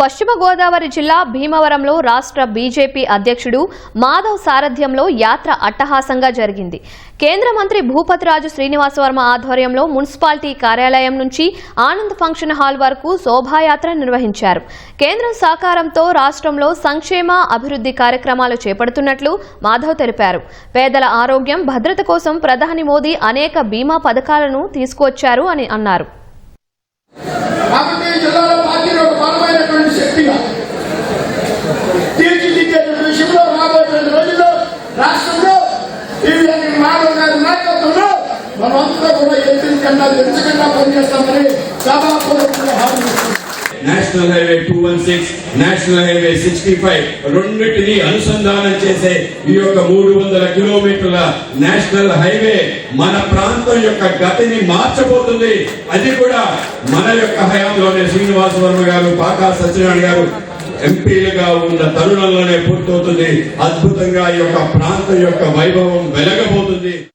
పశ్చిమ గోదావరి జిల్లా భీమవరంలో రాష్ట్ర బీజేపీ అధ్యక్షుడు మాధవ్ సారథ్యంలో యాత్ర అట్టహాసంగా జరిగింది. కేంద్ర మంత్రి భూపతిరాజు శ్రీనివాసవర్మ ఆధ్వర్యంలో మున్సిపాలిటీ కార్యాలయం నుంచి ఆనంద్ ఫంక్షన్ హాల్ వరకు శోభాయాత్ర నిర్వహించారు. కేంద్రం సహకారంతో రాష్ట్రంలో సంక్షేమ అభివృద్ధి కార్యక్రమాలు చేపడుతున్నట్లు మాధవ్ తెలిపారు. పేదల ఆరోగ్యం భద్రత కోసం ప్రధాని మోదీ అనేక బీమా పథకాలను తీసుకువచ్చారు అని అన్నారు. రాష్ట్రంలో టీవీ మాధవ్ గారి నాయకత్వంలో మనమంతా కూడా ఎందుకన్నా ఎంచకుండా పనిచేస్తామని సభాపూర్వకంగా హామీ national highway two one six national highway sixty five రెండింటిని అనుసంధానం చేసే ఈ యొక్క మూడు వందల కిలోమీటర్ల నేషనల్ హైవే మన ప్రాంతం యొక్క గతిని మార్చబోతుంది. అది కూడా మన యొక్క హయాంలోనే శ్రీనివాస వర్మ గారు పాకా సత్యనారాయణ గారు ఎంపీలుగా ఉన్న తరుణంలోనే పూర్తవుతుంది. అద్భుతంగా ఈ యొక్క ప్రాంతం యొక్క వైభవం వెలగబోతుంది.